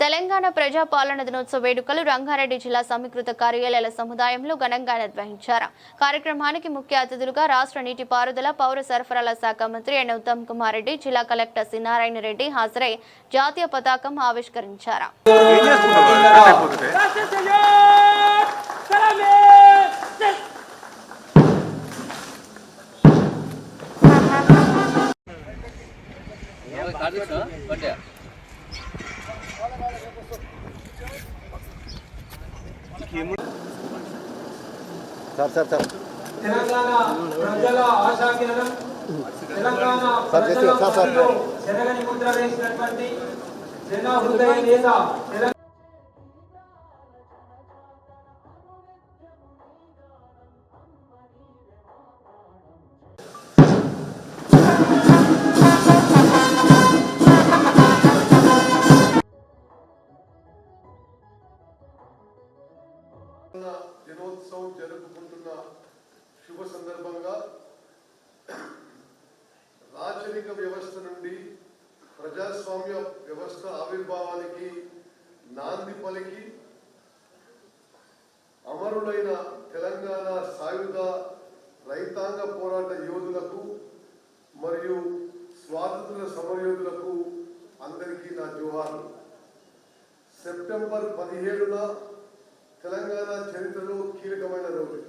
తెలంగాణ ప్రజా పాలన దినోత్సవ వేడుకలు రంగారెడ్డి జిల్లా సమీకృత కార్యాలయాల సముదాయంలో ఘనంగా నిర్వహించారు. కార్యక్రమానికి ముఖ్య అతిథులుగా రాష్ట్ర నీటిపారుదల పౌర సరఫరాల శాఖ మంత్రి ఎన్ ఉత్తమ్ కుమార్ రెడ్డి జిల్లా కలెక్టర్ సి నారాయణ రెడ్డి హాజరై జాతీయ పతాకం ఆవిష్కరించారు. తెలంగాణ ప్రజల ఆశాకిరణం తెలంగాణ ప్రజల ముద్ర వేసినటువంటి జన హృదయ నేత రాచరిక వ్యవస్థ నుండి ప్రజాస్వామ్య వ్యవస్థ ఆవిర్భావానికి నాంది పలికి అమరులైన తెలంగాణ సాయుధ రైతాంగ పోరాట యోధులకు మరియు స్వాతంత్ర సమరయోధులకు అందరికీ నా జోహార్లు. సెప్టెంబర్ పదిహేడున తెలంగాణ చరిత్రలో కీలకమైన రోజు.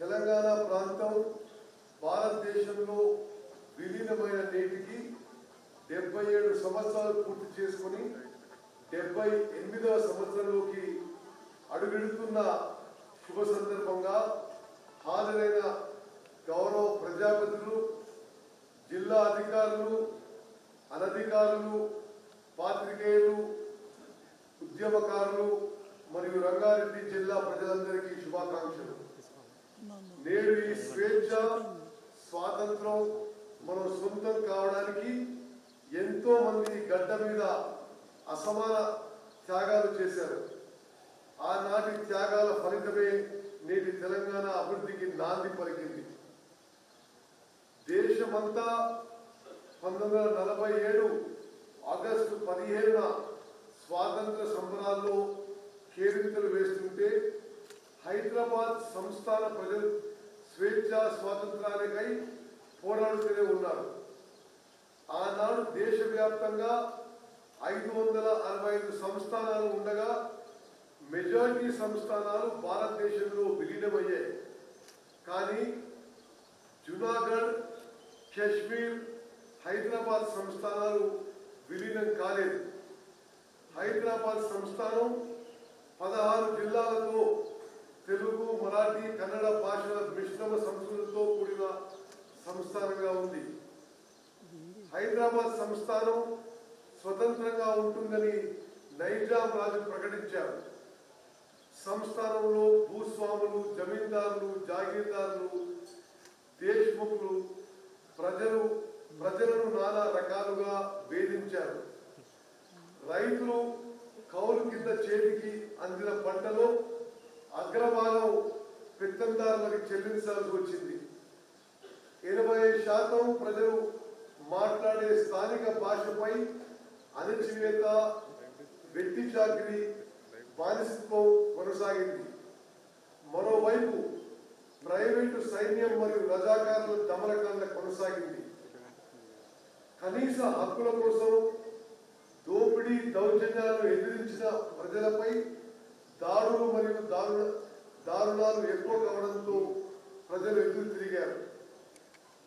తెలంగాణ ప్రాంతం భారతదేశంలో విలీనమైన నేటికి డెబ్బై ఏడు సంవత్సరాలు పూర్తి చేసుకుని డెబ్బై ఎనిమిదవ సంవత్సరంలోకి అడుగెడుతున్న శుభ సందర్భంగా హాజరైన గౌరవ ప్రజాపతులు జిల్లా అధికారులు అనధికారులు పాత్రికేయులు ఉద్యమకారులు మరియు రంగారెడ్డి జిల్లా ప్రజలందరికీ శుభాకాంక్షలు. నేడు ఈ స్వేచ్ఛ స్వాతంత్రం మనం సొంతం కావడానికి ఎంతో మంది గడ్డ మీద అసమాన త్యాగాలు చేశారు. ఆనాటి త్యాగాల ఫలితమే నేటి తెలంగాణ అభివృద్ధికి నాంది పలికింది. దేశమంతా పంతొమ్మిది వందల నలభై ఏడు ఆగస్టు పదిహేడున స్వాతంత్ర సంబరాల్లో కేరింతలు వేస్తుంటే హైదరాబాద్ సంస్థాన ప్రజలు స్వేచ్ఛ స్వాతంత్రానికై పోరాడుతూనే ఉన్నారు. ఆనాడు దేశవ్యాప్తంగా ఐదు వందల అరవై ఐదు సంస్థానాలు ఉండగా మెజారిటీ సంస్థానాలు భారతదేశంలో విలీనమయ్యాయి. కానీ జునాగఢ్ కశ్మీర్ హైదరాబాద్ సంస్థానాలు విలీనం కాలేదు. హైదరాబాద్ సంస్థానం పదహారు జిల్లాలతో తెలుగు మరాఠీ కన్నడ భాషల మిశ్రమ సంస్కృతి సంస్థానంగా ఉంది. హైదరాబాద్ సంస్థానం స్వతంత్రంగా ఉంటుందని నైజాం రాజు ప్రకటించారు. సంస్థానంలో భూస్వాములు జమీందారులు జాగీర్దారులు దేశ్ముఖులు ప్రజలు ప్రజలను నానా రకాలుగా వేధించారు. రైతులు కౌలు కింద చేతికి అందిన పంటలో అగ్రభాగం పెత్తందారులకు చెల్లించాల్సి వచ్చింది. ఎనభై శాతం ప్రజలు మాట్లాడే స్థానిక భాషపై అణచివేత వ్యక్తి చాకిరి బానిసత్వం కొనసాగింది. మరోవైపు ప్రైవేటు సైన్యం మరియు రజాకారుల దమనకాండ కొనసాగింది. కనీస హక్కుల కోసం దోపిడీ దౌర్జన్యాలను ఎదిరించిన ప్రజలపై దాడులు మరియు దారుణ దారుణాలు ఎక్కువ కావడంతో ప్రజలు ఎదురు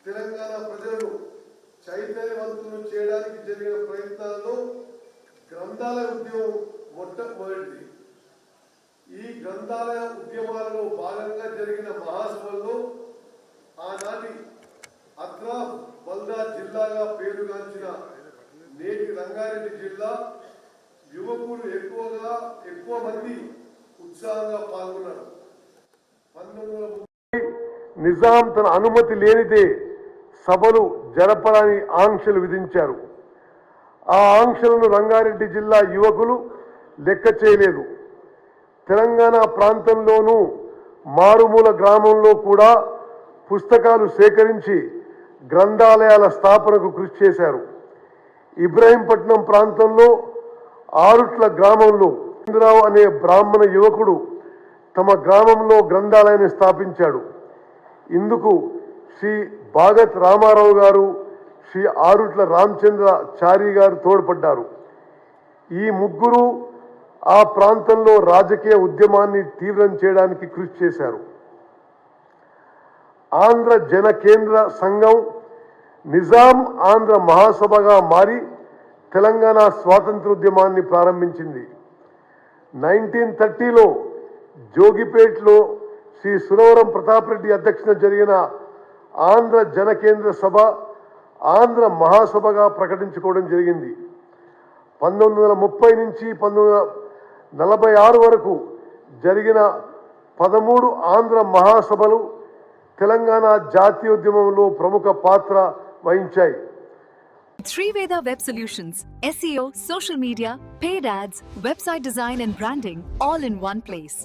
తెలంగాణ ప్రజలను చైతన్యవంతులు చేయడానికి జరిగిన ప్రయత్నాల్లో గ్రంథాలయ ఉద్యమం మొట్టమొదటిది. ఈ గ్రంథాలయ ఉద్యమాలలో భాగంగా జరిగిన మహాసభల్లో ఆనాటి అత్రా బల్దా జిల్లాగా పేరుగాంచిన నేటి రంగారెడ్డి జిల్లా యువకులు ఎక్కువగా ఎక్కువ మంది ఉత్సాహంగా పాల్గొన్నారు. పంతొమ్మిది నిజాం తన అనుమతి లేనిదే సభలు జరపడానికి ఆంక్షలు విధించారు. ఆ ఆంక్షలను రంగారెడ్డి జిల్లా యువకులు లెక్క చేయలేదు. తెలంగాణ ప్రాంతంలోనూ మారుమూల గ్రామంలో కూడా పుస్తకాలు సేకరించి గ్రంథాలయాల స్థాపనకు కృషి చేశారు. ఇబ్రాహీంపట్నం ప్రాంతంలో ఆరుట్ల గ్రామంలో చంద్రరావు అనే బ్రాహ్మణ యువకుడు తమ గ్రామంలో గ్రంథాలయాన్ని స్థాపించాడు. ఇందుకు శ్రీ భాగత్ రామారావు గారు శ్రీ ఆరుట్ల రామచంద్ర చారి గారు తోడ్పడ్డారు. ఈ ముగ్గురు ఆ ప్రాంతంలో రాజకీయ ఉద్యమాన్ని తీవ్రం చేయడానికి కృషి చేశారు. ఆంధ్ర జన కేంద్ర సంఘం నిజాం ఆంధ్ర మహాసభగా మారి తెలంగాణ స్వాతంత్రోద్యమాన్ని ప్రారంభించింది. నైన్టీన్ థర్టీలో జోగిపేట్లో శ్రీ సురవరం ప్రతాప్ రెడ్డి జరిగిన ఆంధ్ర జనకేంద్ర సభ ఆంధ్ర మహాసభగా ప్రకటించుకోవడం జరిగింది పంతొమ్మిది వందల ముప్పై నుంచి పంతొమ్మిది వందల నలభై ఆరు వరకు జరిగిన పదమూడు ఆంధ్ర మహాసభలు తెలంగాణ జాతీయోద్యమంలో ప్రముఖ పాత్ర వహించాయి Sriveda web solutions SEO social media paid ads website design and branding all in one place.